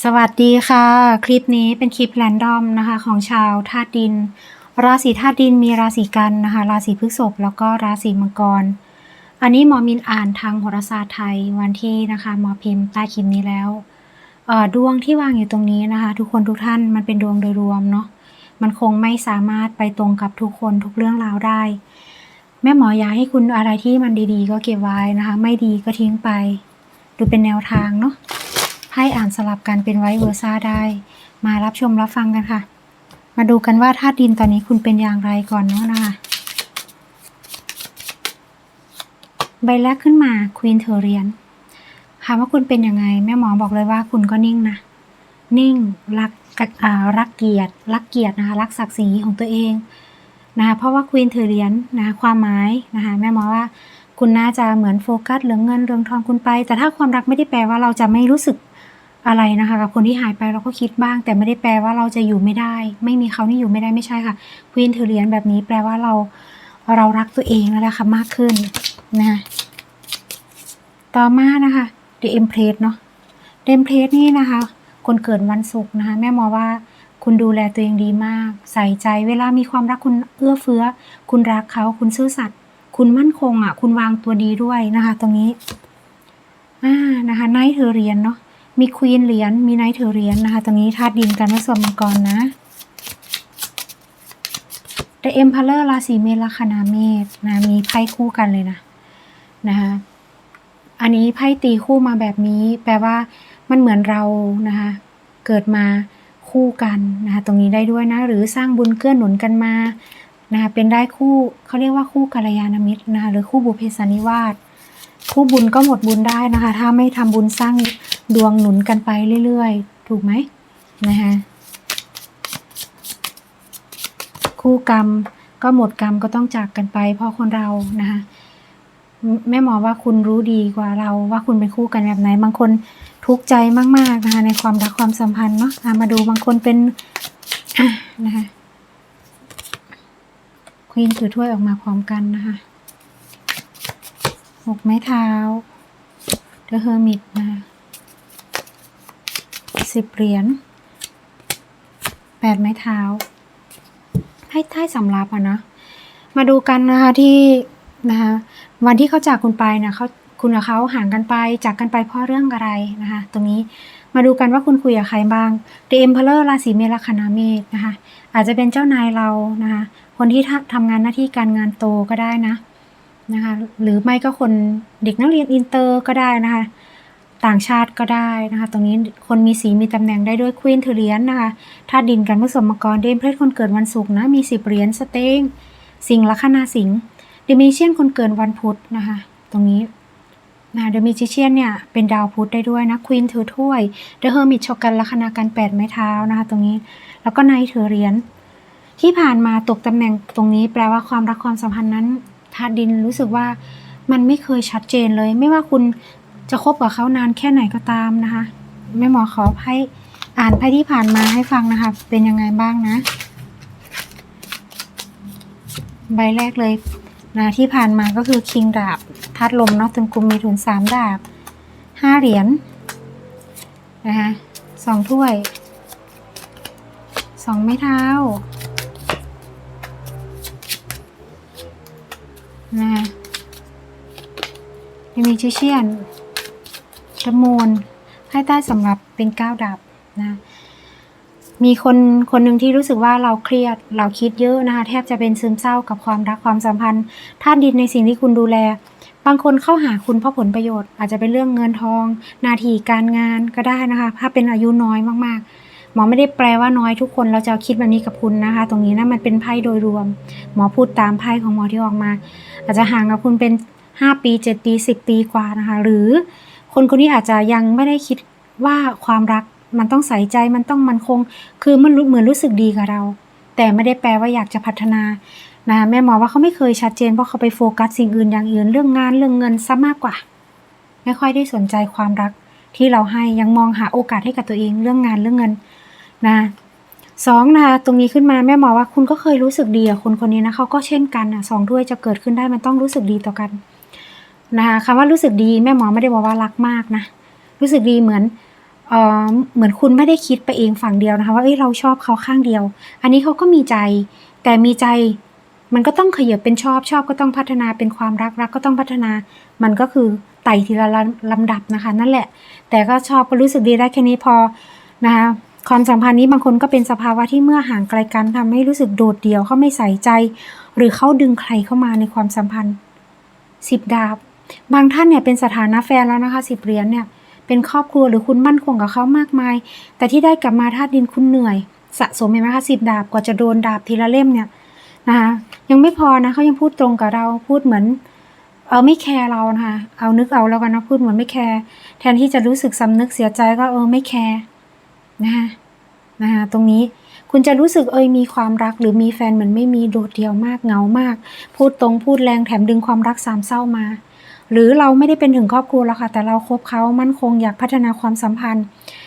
สวัสดีค่ะ คลิปนี้เป็นคลิปแรนดอมนะคะของชาวธาตุดิน ราศีธาตุดินมีราศีกันนะคะ ราศีพฤษภแล้วก็ราศีมังกร อันนี้หมอมินอ่านทางโหราศาสตร์ไทยวันที่นะคะหมอพิมพ์ใต้คลิปนี้แล้วดวงที่วางอยู่ตรงนี้นะคะ ทุกคนทุกท่านมันเป็นดวงโดยรวมเนาะมันคงไม่สามารถไปตรงกับทุกคนทุกเรื่องราวได้ แม่หมออยากให้คุณอะไรที่มันดีๆ ก็เก็บไว้นะคะ ไม่ดีก็ทิ้งไป ดูเป็นแนวทางเนาะ ให้อ่านสลับกันเป็นไวเวอร์ซ่าได้ มารับชมรับฟังกันค่ะ มาดูกันว่าธาตุดินตอนนี้คุณเป็นอย่างไรก่อนเนาะนะคะ ใบแรกขึ้นมาควีนเทอเรียนถามว่าคุณเป็นยังไง แม่หมอบอกเลยว่าคุณก็นิ่งนะ นิ่งรักอ่ารักเกียรติรักเกียรตินะคะรักศักดิ์ศรีของตัวเองนะคะเพราะว่าควีนเทอเรียนนะคะความหมายนะคะแม่หมอว่าคุณน่าจะเหมือนโฟกัสเรื่องเงินเรื่องทองคุณไป แต่ถ้าความรักไม่ได้แปลว่าเราจะไม่รู้สึก อะไรนะคะกับคนที่หายไปเราก็คิดบ้าง แต่ไม่ได้แปลว่าเราจะอยู่ไม่ได้ ไม่มีเขานี่อยู่ไม่ได้ไม่ใช่ค่ะควีนเทอเรียนแบบนี้แปลว่าเราเรารักตัวเองแล้วแหละคะมากขึ้นนะคะต่อมานะคะ The Empress เนาะ The Empress นี่นะคะ คนเกิดวันศุกร์นะคะ แม่มอว่าคุณดูแลตัวเองดีมาก ใส่ใจเวลามีความรักคุณเอื้อเฟื้อ คุณรักเขาคุณซื่อสัตย์คุณมั่นคงอะ คุณวางตัวดีด้วยนะคะ ตรงนี้อ่านะคะไนท์เธอเรียนเนาะ มีควีนเหรียญมีไนท์เทอร์เหรียญนะคะ ตรงนี้ธาตุดินกันผสมมังกรนะ The Emperor ราศีเมษลัคนาเมษนะมีไพ่คู่กันเลยนะนะคะอันนี้ไพ่ตีคู่มาแบบนี้ แปลว่ามันเหมือนเรานะคะเกิดมาคู่กันนะคะตรงนี้ได้ด้วยนะ หรือสร้างบุญเกื้อหนุนกันมานะคะเป็นได้คู่เขาเรียกว่าคู่กัลยาณมิตรนะคะหรือคู่บุพเพสนนิวาสคู่บุญก็หมดบุญได้นะคะ ถ้าไม่ทำบุญสร้าง ดวงหนุนกันไปเรื่อยๆ ถูกไหมนะคะคู่กรรมก็หมดกรรมก็ต้องจากกันไป เพราะคนเรานะคะแม่หมอว่าคุณรู้ดีกว่าเราว่าคุณเป็นคู่กันแบบไหน บางคนทุกข์ใจมากๆนะคะในความรักความสัมพันธ์เนาะมาดูบางคนเป็นนะคะควีนถือถ้วยออกมาพร้อมกันนะคะหกไม้เท้า The Hermit นะคะ สิบเหรียญแปดไม้เท้า ให้ท้สำรับอะนะ มาดูกันนะคะที่นะคะวันที่เขาจากคุณไปนะเขาคุณกับเขาห่างกันไปจากกันไปเพราะเรื่องอะไรนะคะ ตรงนี้มาดูกันว่าคุณคุยกับใครบ้าง The Emperor ราศีเมษลัคนาเมษนะคะ อาจจะเป็นเจ้านายเรานะคะ คนที่ทำงานหน้าที่การงานโตก็ได้นะนะคะ หรือไม่ก็คนเด็กนักเรียนอินเตอร์ก็ได้นะคะ ต่างชาติก็ได้นะคะ ตรงนี้คนมีสีมีตำแหน่งได้ด้วยควีนเทอเรียนนะคะธาตุดินกันผสมมกรเดมเพลสคนเกิดวันศุกร์นะมีสิบเหรียญสเต็งสิงห์ลัคนาสิงห์เดมิเชียนคนเกิดวันพุธนะคะ ตรงนี้นะเดมิเชียนเนี่ยเป็นดาวพุธได้ด้วยนะควีนถือถ้วยเดอะเฮอร์มิตชกันลัคนากันแปดไม้เท้านะคะตรงนี้แล้วก็ไนท์ถือเหรียญที่ผ่านมาตกตำแหน่งตรงนี้แปลว่าความรักความสัมพันธ์นั้นธาตุดินรู้สึกว่ามันไม่เคยชัดเจนเลย ไม่ว่าคุณ จะคบกับเขานานแค่ไหนก็ตามนะคะแม่หมอขอให้อ่านไพ่ที่ผ่านมาให้ฟังนะคะ เป็นยังไงบ้างนะ ใบแรกเลยนะที่ผ่านมาก็คือคิงดาบธาตุลมเนาะตึงกลุ่มมีถุนสามดาบห้าเหรียญนะคะสองถ้วยสองไม้เท้านะคะมีชิเชียน ตะมูลให้ใต้สำหรับเป็นก้าวดับนะมีคนคนหนึ่งที่รู้สึกว่าเราเครียดเราคิดเยอะนะคะแทบจะเป็นซึมเศร้ากับความรักความสัมพันธ์ธาตุดินในสิ่งที่คุณดูแล บางคนเข้าหาคุณเพราะผลประโยชน์ อาจจะเป็นเรื่องเงินทอง นาทีการงานก็ได้นะคะ ถ้าเป็นอายุน้อยมากๆ หมอไม่ได้แปลว่าน้อยทุกคนเราจะคิดแบบนี้กับคุณนะคะ ตรงนี้นะมันเป็นไพ่โดยรวม หมอพูดตามไพ่ของหมอที่ออกมา อาจจะห่างกับคุณเป็น 5 ปี 7 ปี 10 ปีกว่านะคะ หรือ คนคนนี้อาจจะยังไม่ได้คิดว่าความรักมันต้องใส่ใจมันต้องมันคง คือมันรู้เหมือนรู้สึกดีกับเรา แต่ไม่ได้แปลว่าอยากจะพัฒนานะแม่หมอว่าเขาไม่เคยชัดเจนเพราะเขาไปโฟกัสสิ่งอื่นอย่างอื่นเรื่องงานเรื่องเงินซะมากกว่า ไม่ค่อยได้สนใจความรักที่เราให้ยังมองหาโอกาสให้กับตัวเองเรื่องงานเรื่องเงินนะสองนะคะตรงนี้ขึ้นมาแม่หมอว่าคุณก็เคยรู้สึกดีกับคนคนนี้นะเขาก็เช่นกันนะสองถ้วยจะเกิดขึ้นได้มันต้องรู้สึกดีต่อกัน นะคะคำว่ารู้สึกดีแม่หมอไม่ได้บอกว่ารักมากนะรู้สึกดีเหมือนเออเหมือนคุณไม่ได้คิดไปเองฝั่งเดียวนะคะว่าเอ้ยเราชอบเขาข้างเดียว อันนี้เขาก็มีใจ แต่มีใจมันก็ต้องขยับเป็นชอบชอบก็ต้องพัฒนาเป็นความรักรักก็ต้องพัฒนา มันก็คือไต่ทีละลำดับนะคะ นั่นแหละ แต่ก็ชอบก็รู้สึกดีได้แค่นี้พอนะคะความสัมพันธ์นี้บางคนก็เป็นสภาวะที่เมื่อห่างไกลกันทำให้รู้สึกโดดเดี่ยวเขาไม่ใส่ใจ หรือเขาดึงใครเข้ามาในความสัมพันธ์สิบดาบ บางท่านเนี่ยเป็นสถานะแฟนแล้วนะคะสิบเหรียญเนี่ยเป็นครอบครัวหรือคุณมั่นคงกับเขามากมาย แต่ที่ได้กลับมาธาตุดินคุณเหนื่อย สะสมเห็นไหมคะสิบดาบกว่าจะโดนดาบทีละเล่มเนี่ยนะคะยังไม่พอนะเขายังพูดตรงกับเราพูดเหมือน เอาไม่แคร์เรานะคะเอานึกเอาแล้วกันนะพูดเหมือนไม่แคร์แทนที่จะรู้สึกสำนึกเสียใจก็เออไม่แคร์นะคะนะคะตรงนี้คุณจะรู้สึกเอยมีความรักหรือมีแฟนเหมือนไม่มีโดดเดี่ยวมากเหงามาก พูดตรงพูดแรงแถมดึงความรักสามเศร้ามา หรือเราไม่ได้เป็นถึงครอบครัวแล้วค่ะ แต่เราคบเขามั่นคงอยากพัฒนาความสัมพันธ์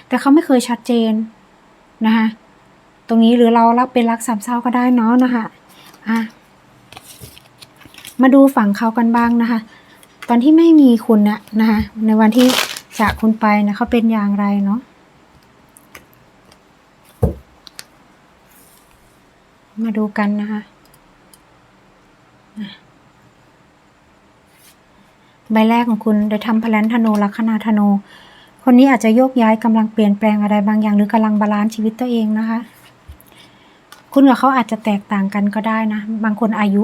แต่เขาไม่เคยชัดเจนนะคะตรงนี้หรือเรารักเป็นรักสามเศร้าก็ได้เนาะนะคะอะมาดูฝั่งเขากันบ้างนะคะ ตอนที่ไม่มีคุณนะนะคะในวันที่จากคุณไปนะเขาเป็นอย่างไรเนาะมาดูกันนะคะ ใบแรกของคุณได้ทำพลันธนูลัคนาธนู คนนี้อาจจะโยกย้ายกำลังเปลี่ยนแปลงอะไรบางอย่าง หรือกำลังบาลานซ์ชีวิตตัวเองนะคะ คุณกับเขาอาจจะแตกต่างกันก็ได้นะ บางคนอายุ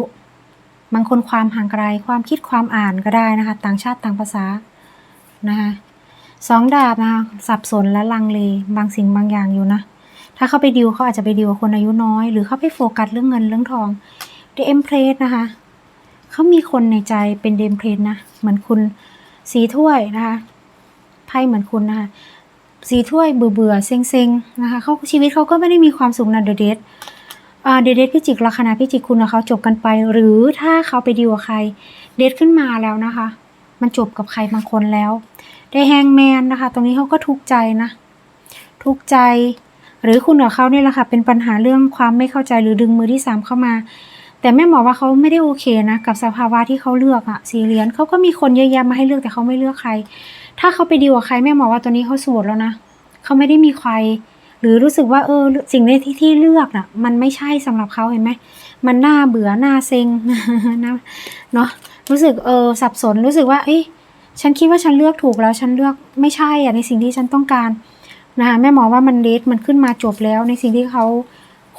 บางคนความห่างไกล ความคิดความอ่านก็ได้นะคะ ต่างชาติต่างภาษานะคะสองดาบนะคะสับสนและลังเลบางสิ่งบางอย่างอยู่นะ ถ้าเขาไปดิวเขาอาจจะไปดิวกับคนอายุน้อย หรือเขาไปโฟกัสเรื่องเงินเรื่องทองเดเอ็มเพลสนะคะ เขามีคนในใจเป็นเดมเพลสนะ เหมือนคุณสีถ้วยนะคะไพ่เหมือนคุณนะคะสีถ้วยเบื่อเบื่อเซ็งเซ็งนะคะเขาชีวิตเขาก็ไม่ได้มีความสุขนะเดเดทเดเดทพิจิกลัคนาพิจิกคุณเขาจบกันไป หรือถ้าเขาไปดีลกับใคร เดทขึ้นมาแล้วนะคะ มันจบกับใครบางคนแล้ว ได้แฮงแมนนะคะ ตรงนี้เขาก็ทุกข์ใจนะ ทุกข์ใจ หรือคุณกับเขาเนี่ยแหละค่ะเป็นปัญหาเรื่องความไม่เข้าใจหรือดึงมือที่สามเข้ามา แต่แม่หมอว่าเขาไม่ได้โอเคนะ กับสภาวะที่เขาเลือกอะสีเรียญเขาก็มีคนเยอะแยะมาให้เลือกแต่เขาไม่เลือกใคร ถ้าเขาไปดีลกับใครแม่หมอว่าตัวนี้เขาโสดแล้วนะเขาไม่ได้มีใคร หรือรู้สึกว่าเออสิ่งที่ที่เลือกน่ะ มันไม่ใช่สำหรับเขาเห็นไหมมันน่าเบื่อน่าเซ็งนะเนาะรู้สึกเออสับสนรู้สึกว่า เอ้ยฉันคิดว่าฉันเลือกถูกแล้วฉันเลือกไม่ใช่อะในสิ่งที่ฉันต้องการนะคะแม่หมอว่ามันเลทมันขึ้นมาจบแล้วในสิ่งที่เขา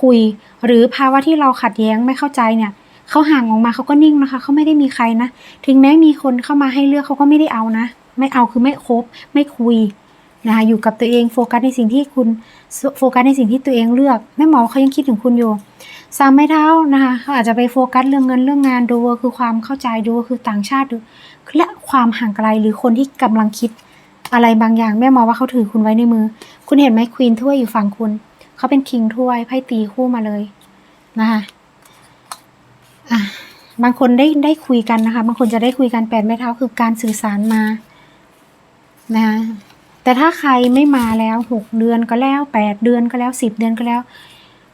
คุย หรือภาวะที่เราขัดแย้งไม่เข้าใจเนี่ยเขาห่างออกมาเขาก็นิ่งนะคะเขาไม่ได้มีใครนะ ถึงแม้มีคนเข้ามาให้เลือกเขาก็ไม่ได้เอานะ ไม่เอาคือไม่คบไม่คุยนะคะอยู่กับตัวเองโฟกัสในสิ่งที่คุณโฟกัสในสิ่งที่ตัวเองเลือกแม่หมอเขายังคิดถึงคุณอยู่สามไม้เท้านะคะเขาอาจจะไปโฟกัสเรื่องเงินเรื่องงานดูคือความเข้าใจดูคือต่างชาติดูและความห่างไกลหรือคนที่กำลังคิดอะไรบางอย่างแม่หมอว่าเขาถือคุณไว้ในมือ คุณเห็นไหมควีนถ้วยอยู่ฝั่งคุณ เขาเป็นคิงถ้วยไพ่ตีคู่มาเลยนะคะอะบางคนได้ได้คุยกันนะคะ บางคนจะได้คุยกันแปดไม้เท้าคือการสื่อสารมานะคะแต่ถ้าใครไม่มาแล้วหกเดือนก็แล้วแปดเดือนก็แล้วสิบเดือนก็แล้ว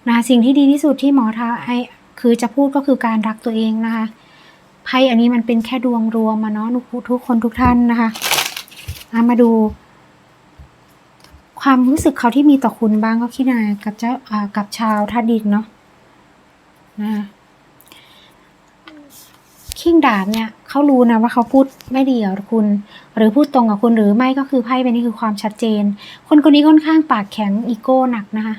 นะคะสิ่งที่ดีที่สุดที่หมอท้าให้คือจะพูดก็คือการรักตัวเองนะคะไพ่อันนี้มันเป็นแค่ดวงรวมมาเนาะทุกคนทุกท่านนะคะะมาดู ความรู้สึกเขาที่มีต่อคุณบ้างก็คิดยังไงกับเจ้ากับชาวท่าดินเนาะนะคะคิงดาบเนี่ยเขารู้นะว่าเขาพูดไม่ดีกับคุณ หรือพูดตรงกับคุณหรือไม่ก็คือไพ่ใบนี้คือความชัดเจน คนคนนี้ค่อนข้างปากแข็งอีโก้หนักนะคะ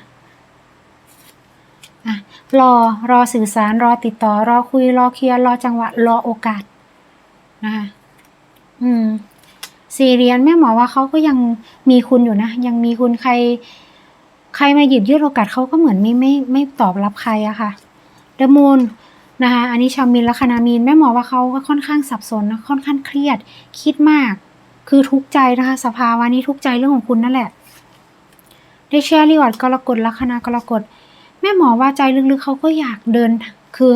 อะรอรอสื่อสารรอติดต่อ รอคุยรอเคลียร์รอจังหวะรอโอกาสนะคะอืม สี่เรียญแม่หมอว่าเขาก็ยังมีคุณอยู่นะ ยังมีคุณใคร ใครมาหยิบยื่นโอกาสเขาก็เหมือนไม่ไม่ไม่ตอบรับใครอะค่ะเดมูนนะคะอันนี้ชาวมินและคณามีนแม่หมอว่าเขาก็ค่อนข้างสับสนนะค่อนข้างเครียด คิดมาก คือทุกใจนะคะ สภาวะนี้ทุกใจเรื่องของคุณนั่นแหละได้แชร์รีวอร์ดกรกฎลัคนากรกฎแม่หมอว่าใจลึกๆเขาก็อยากเดิน คือ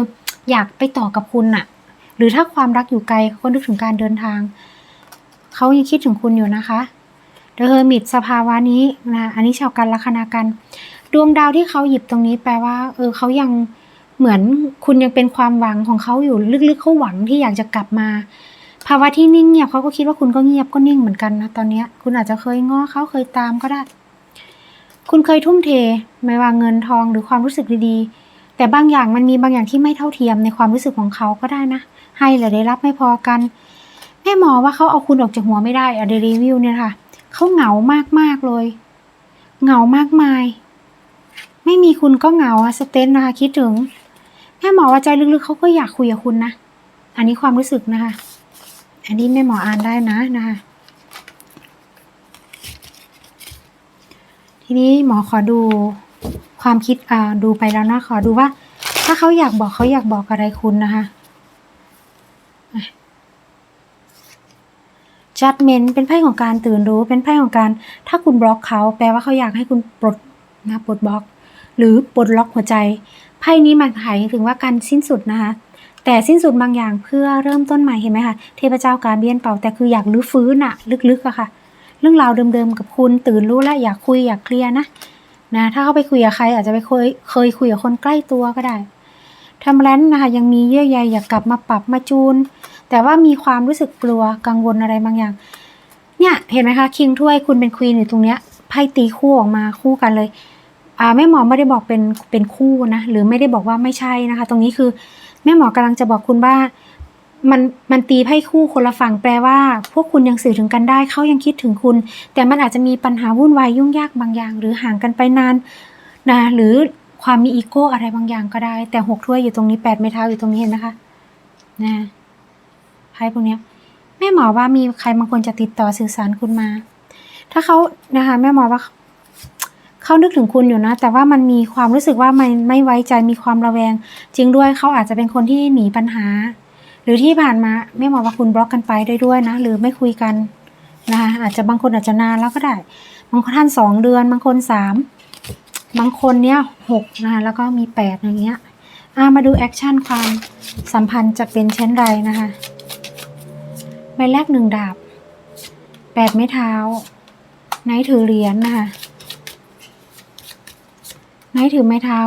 อยากไปต่อกับคุณน่ะหรือถ้าความรักอยู่ไกลเขาก็นึกถึงการเดินทาง เขายังคิดถึงคุณอยู่นะคะเดอะเฮอร์มิตสภาวะนี้นะอันนี้ชาวกันลัคนากัน ดวงดาวที่เขาหยิบตรงนี้แปลว่า เออเขายังเหมือนคุณยังเป็นความหวังของเขาอยู่ลึกๆเขาหวังที่อยากจะกลับมา ภาวะที่นิ่งเงียบเขาก็คิดว่าคุณก็เงียบก็นิ่งเหมือนกันนะตอนเนี้ยคุณอาจจะเคยง้อเขาเคยตามก็ได้ คุณเคยทุ่มเทไม่ว่าเงินทองหรือความรู้สึกดีๆ แต่บางอย่างมันมีบางอย่างที่ไม่เท่าเทียมในความรู้สึกของเขาก็ได้นะ ให้หรือได้รับไม่พอกัน แม่หมอว่าเขาเอาคุณออกจากหัวไม่ได้อะเดรีวิวเนี่ยค่ะเขาเหงามากๆเลย เหงามากมาย ไม่มีคุณก็เหงาอะสเตนนะคะ คิดถึงแม่หมอว่าใจลึกๆเขาก็อยากคุยกับคุณนะอันนี้ความรู้สึกนะคะ อันนี้แม่หมออ่านได้นะนะคะ ทีนี้หมอขอดูความคิดอ่าดูไปแล้วนะขอดูว่า ถ้าเขาอยากบอกเขาอยากบอกอะไรคุณนะคะอะ judgment เป็นไพ่ของการตื่นรู้ เป็นไพ่ของการ ถ้าคุณบล็อกเขา แปลว่าเขาอยากให้คุณปลดนะปลดบล็อก หรือปลดล็อกหัวใจ ไพ่นี้มันหมายถึงว่าการสิ้นสุดนะคะ แต่สิ้นสุดบางอย่างเพื่อเริ่มต้นใหม่เห็นไหมคะ เทพเจ้าการเบียนเป่าแต่คืออยากรื้อฟื้นอะลึกๆอะค่ะ เรื่องราวเดิมๆกับคุณตื่นรู้และอยากคุยอยากเคลียร์นะนะถ้าเขาไปคุยกับใครอาจจะไปเคยเคยคุยกับคนใกล้ตัวก็ได้ทำแลนนะคะยังมีเยื่อใยอยากกลับมาปรับมาจูน แต่ว่ามีความรู้สึกกลัวกังวลอะไรบางอย่าง เนี่ยเห็นไหมคะคิงถ้วยคุณเป็นควีนอยู่ตรงเนี้ยไพ่ตีคู่ออกมาคู่กันเลยอ่าแม่หมอไม่ได้บอกเป็นเป็นคู่นะหรือไม่ได้บอกว่าไม่ใช่นะคะ ตรงนี้คือแม่หมอกำลังจะบอกคุณว่ามันมันตีไพ่คู่คนละฝั่งแปลว่า พวกคุณยังสื่อถึงกันได้เขายังคิดถึงคุณ แต่มันอาจจะมีปัญหาวุ่นวายยุ่งยากบางอย่าง หรือห่างกันไปนานนะหรือความมีอีโก้อะไรบางอย่างก็ได้ แต่หกถ้วยอยู่ตรงนี้แปดไม้เท้าอยู่ตรงนี้เห็นนะคะนะ ไพ่พวกนี้แม่หมอว่ามีใครบางคนจะติดต่อสื่อสารคุณมา ถ้าเขานะคะแม่หมอว่าเขานึกถึงคุณอยู่นะ แต่ว่ามันมีความรู้สึกว่ามันไม่ไว้ใจมีความระแวง จริงด้วยเขาอาจจะเป็นคนที่หนีปัญหา หรือที่ผ่านมาแม่หมอว่าคุณบล็อกกันไปได้ด้วยนะ หรือไม่คุยกันนะคะอาจจะบางคนอาจจะนานแล้วก็ได้ บางคนท่านสองเดือน บางคนสามบางคนเนี้ยหกนะคะแล้วก็มีแปดอย่างเงี้ยอามาดูแอคชั่นความสัมพันธ์จะเป็นเช่นไรนะคะ ใบแรกหนึ่งดาบแปดไม้เท้า ไนท์ถือเหรียญนะคะ ไนท์ถือไม้เท้า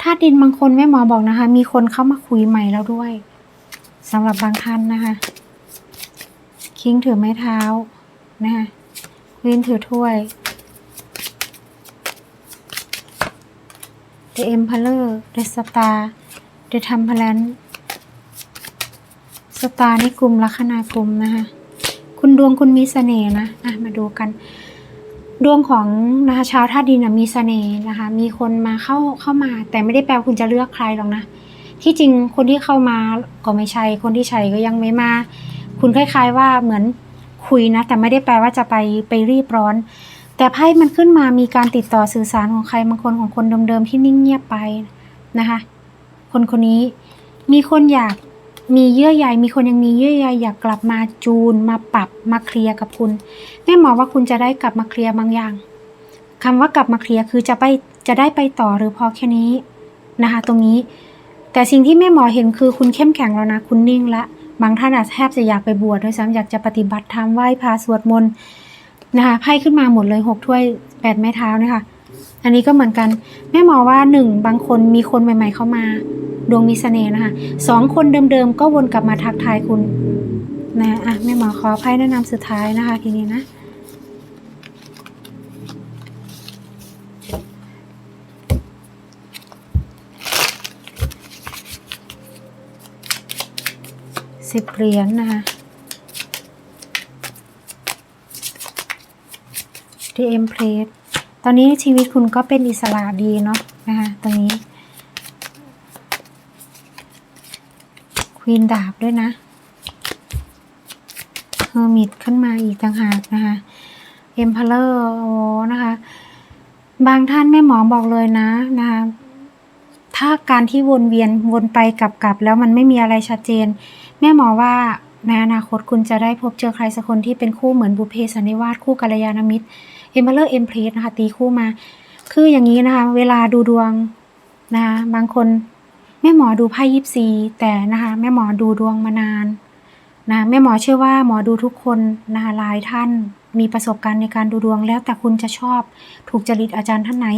ธาตุดินบางคนแม่หมอบอกนะคะ มีคนเข้ามาคุยใหม่แล้วด้วยสำหรับบางท่านนะคะ คิงถือไม้เท้านะคะควีนถือถ้วย The Emperor The Star The Temperance สตาร์นี่กลุ่มลัคนากลุ่มนะคะ คุณดวงคุณมีเสน่ห์นะอะมาดูกัน ดวงของนะคะชาวธาตุดินมีเสน่ห์นะคะ มีคนมาเข้าเข้ามา แต่ไม่ได้แปลว่าคุณจะเลือกใครหรอกนะ ที่จริงคนที่เข้ามาก็ไม่ใช่ คนที่ใช่ก็ยังไม่มา คุณคล้าย ๆ ว่าเหมือนคุยนะ แต่ไม่ได้แปลว่าจะไปไปรีบร้อน แต่ไพ่มันขึ้นมามีการติดต่อสื่อสารของใครบางคนของคนเดิมๆที่นิ่งเงียบไปนะคะ คนคนนี้มีคนอยาก มีเยื่อใยมีคนยังมีเยื่อใยอยากกลับมาจูนมาปรับมาเคลียร์กับคุณแม่หมอว่าคุณจะได้กลับมาเคลียร์บางอย่างคำว่ากลับมาเคลียร์คือจะไปจะได้ไปต่อหรือพอแค่นี้นะคะ ตรงนี้ แต่สิ่งที่แม่หมอเห็นคือคุณเข้มแข็งแล้วนะคุณนิ่งละบางท่านอาจแทบจะอยากไปบวชด้วยซ้ำอยากจะปฏิบัติธรรมไหว้พระสวดมนต์นะคะไพ่ขึ้นมาหมดเลยหกถ้วยแปดไม้เท้าเนี่ค่ะอันนี้ก็เหมือนกัน แม่หมอว่าหนึ่งบางคนมีคนใหม่ ๆเข้ามา ดวงมีเสน่ห์นะคะสองคนเดิมๆก็วนกลับมาทักทายคุณนะอะแม่หมอขอไพ่แนะนำสุดท้ายนะคะ ทีนี้นะสิบเหรียญนะคะ DM plate ตอนนี้ชีวิตคุณก็เป็นอิสระดีเนาะนะคะตรงนี้ ค วีนดาบด้วยนะเฮอร์มิตขึ้นมาอีกต่างหากนะคะเอ็มพลเลอร์โอ้นะคะ บางท่านแม่หมอบอกเลยนะนะคะถ้าการที่วนเวียนวนไปกลับๆแล้วมันไม่มีอะไรชัดเจน แม่หมอว่าในอนาคตคุณจะได้พบเจอใครสักคนที่เป็นคู่เหมือนบุเพสันนิวาสคู่กัลยาณมิตรเอมเบอร์เอ็มเพลสนะคะตีคู่มา คืออย่างนี้นะคะ เวลาดูดวงนะคะบางคน แม่หมอดูไพ่ยิปซีแต่นะคะแม่หมอดูดวงมานานนะแม่หมอเชื่อว่าหมอดูทุกคนนะคะหลายท่านมีประสบการณ์ในการดูดวงแล้วแต่คุณจะชอบถูกจริตอาจารย์ท่านไหน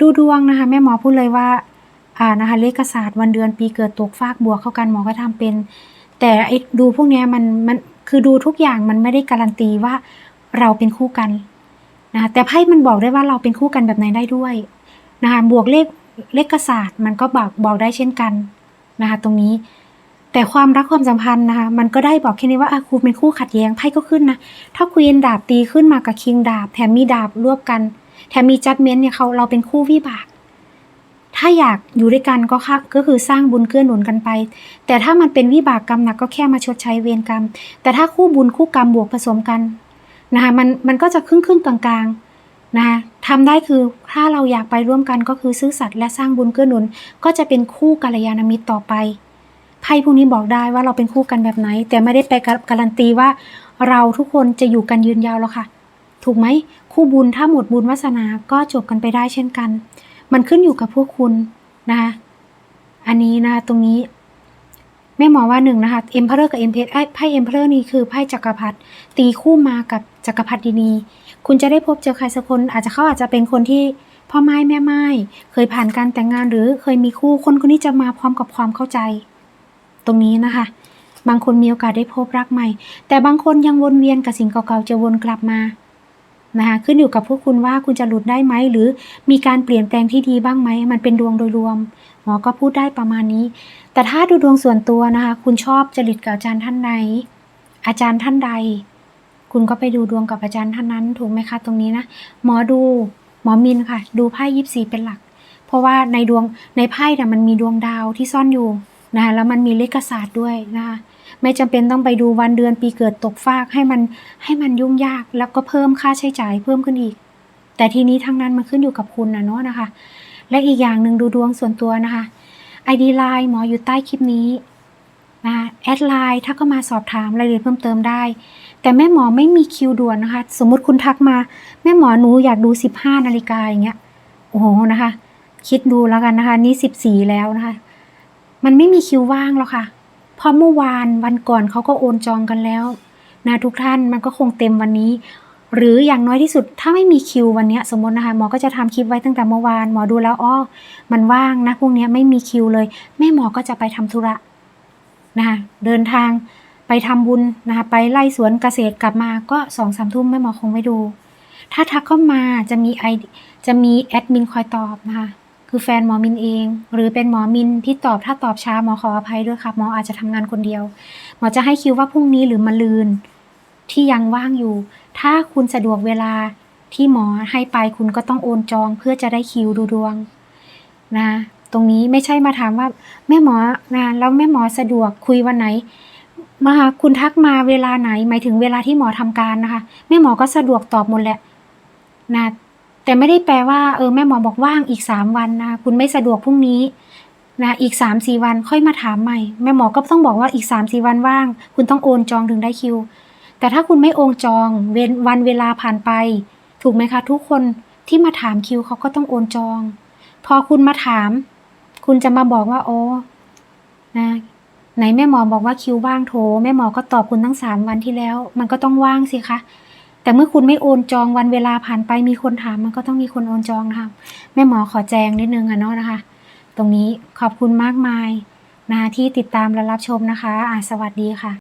ดูดวงนะคะแม่หมอพูดเลยว่าอ่านะคะเลขศาสตร์วันเดือนปีเกิดตกฟากบวกเข้ากันหมอก็ทำเป็น แต่ไอ้ดูพวกนี้มันมันคือดูทุกอย่างมันไม่ได้การันตีว่าเราเป็นคู่กันนะะแต่ไพ่มันบอกได้ว่าเราเป็นคู่กันแบบไหนได้ด้วยนะคะบวกเลข เลขศาสตร์มันก็บอกบอกได้เช่นกันนะคะตรงนี้ แต่ความรักความสัมพันธ์นะคะมันก็ได้บอกแค่นี้ว่าอะคุณเป็นคู่ขัดแย้งไพ่ก็ขึ้นนะถ้าควีนดาบตีขึ้นมากับคิงดาบ แถมมีดาบรวบกัน แถมมีจัดเม้นต์เนี่ยเขาเราเป็นคู่วิบากถ้าอยากอยู่ด้วยกันก็ค่ะก็คือสร้างบุญเกื้อหนุนกันไป แต่ถ้ามันเป็นวิบากกรรมหนักก็แค่มาชดใช้เวรกรรม แต่ถ้าคู่บุญคู่กรรมบวกผสมกันนะคะมันมันก็จะครึ่งครึ่งกลางๆ นะทำได้คือถ้าเราอยากไปร่วมกันก็คือซื่อสัตย์และสร้างบุญเกื้อหนุน ก็จะเป็นคู่กัลยาณมิตรต่อไปไพ่พวกนี้บอกได้ว่าเราเป็นคู่กันแบบไหน แต่ไม่ได้ไปการันตีว่า เราทุกคนจะอยู่กันยืนยาวแล้วค่ะ ถูกไหมคู่บุญถ้าหมดบุญวาสนาก็จบกันไปได้เช่นกัน มันขึ้นอยู่กับพวกคุณนะคะอันนี้นะคะตรงนี้แม่หมอว่าหนึ่งนะคะเอ็มเพลอร์กับเอ็มเพไไพ่เอ็มเพลอร์นี่คือไพ่จักรพรรดิตีคู่มากับจักรพรรดินี คุณจะได้พบเจอใครสักคน อาจจะเขาอาจจะเป็นคนที่พ่อไม้แม่ไม้เคยผ่านการแต่งงานหรือเคยมีคู่คนคนนี้จะมาพร้อมกับความเข้าใจ ตรงนี้นะคะ บางคนมีโอกาสได้พบรักใหม่ แต่บางคนยังวนเวียนกับสิ่งเก่าๆจะวนกลับมานะคะขึ้นอยู่กับพวกคุณว่าคุณจะหลุดได้ไหม หรือมีการเปลี่ยนแปลงที่ดีบ้างไหม มันเป็นดวงโดยรวม หมอก็พูดได้ประมาณนี้ แต่ถ้าดูดวงส่วนตัวนะคะ คุณชอบจริตกับอาจารย์ท่านใดอาจารย์ท่านใด คุณก็ไปดูดวงกับอาจารย์ท่านนั้น ถูกไหมคะตรงนี้นะ หมอดูหมอมินค่ะ ดูไพ่ยิปซีเป็นหลัก เพราะว่าในดวงในไพ่เนี่ยมันมีดวงดาวที่ซ่อนอยู่นะคะแล้วมันมีเลขศาสตร์ด้วยนะคะไม่จำเป็นต้องไปดูวันเดือนปีเกิดตกฟากให้มันให้มันยุ่งยากแล้วก็เพิ่มค่าใช้จ่ายเพิ่มขึ้นอีก แต่ทีนี้ทั้งนั้นมันขึ้นอยู่กับคุณนะเนาะนะคะ และอีกอย่างหนึ่งดูดวงส่วนตัวนะคะไอดีไลน์หมออยู่ใต้คลิปนี้ นะคะแอดไลน์ถ้าก็มาสอบถามรายละเอียดเพิ่มเติมได้ แต่แม่หมอไม่มีคิวด่วนนะคะ สมมติคุณทักมา แม่หมอหนูอยากดู 15นาฬิกาอย่างเงี้ยโอ้โหนะคะ คิดดูแล้วกันนะคะ นี่14แล้วนะคะ มันไม่มีคิวว่างแล้วค่ะเพราะเมื่อวานวันก่อนเขาก็โอนจองกันแล้วนะทุกท่านมันก็คงเต็มวันนี้ หรืออย่างน้อยที่สุดถ้าไม่มีคิววันนี้สมมตินะคะหมอก็จะทำคลิปไว้ตั้งแต่เมื่อวานหมอดูแล้วอ้อมันว่างนะพวกเนี้ไม่มีคิวเลย แม่หมอก็จะไปทำธุระ นะคะเดินทางไปทำบุญนะคะไปไล่สวนเกษตรกลับมาก็สองสามทุ่มแม่หมอคงไม่ดู ถ้าทักเข้ามาจะมีไอจะมีแอดมินคอยตอบนะคะคือแฟนหมอมินเอง หรือเป็นหมอมินที่ตอบถ้าตอบช้าหมอขออภัยด้วยค่ะหมออาจจะทำงานคนเดียว หมอจะให้คิวว่าพรุ่งนี้หรือมะลืนที่ยังว่างอยู่ ถ้าคุณสะดวกเวลาที่หมอให้ไปคุณก็ต้องโอนจองเพื่อจะได้คิวดูดวงนะ ตรงนี้ไม่ใช่มาถามว่า แม่หมอนานแล้วแม่หมอสะดวกคุยวันไหน มาคุณทักมาเวลาไหน หมายถึงเวลาที่หมอทำการนะคะ แม่หมอก็สะดวกตอบหมดแหละนะแต่ไม่ได้แปลว่าเออแม่หมอบอกว่างอีกสามวันนะคุณไม่สะดวกพรุ่งนี้นะอีกสามสี่วันค่อยมาถามใหม่ แม่หมอก็ต้องบอกว่าอีกสามสี่วันว่าง คุณต้องโอนจองถึงได้คิว แต่ถ้าคุณไม่โอนจองเว้นวันเวลาผ่านไป ถูกไหมคะ ทุกคนที่มาถามคิวเขาก็ต้องโอนจอง พอคุณมาถาม คุณจะมาบอกว่า โอ้นะไหนแม่หมอบอกว่าคิวว่างโถแม่หมอก็ตอบคุณตั้งสามวันที่แล้ว มันก็ต้องว่างสิคะแต่เมื่อคุณไม่โอนจองวันเวลาผ่านไปมีคนถามมันก็ต้องมีคนโอนจองนะคะแม่หมอขอแจงนิดนึงอะเนาะนะคะ ตรงนี้ขอบคุณมากมายนะที่ติดตามและรับชมนะคะอ่าสวัสดีค่ะ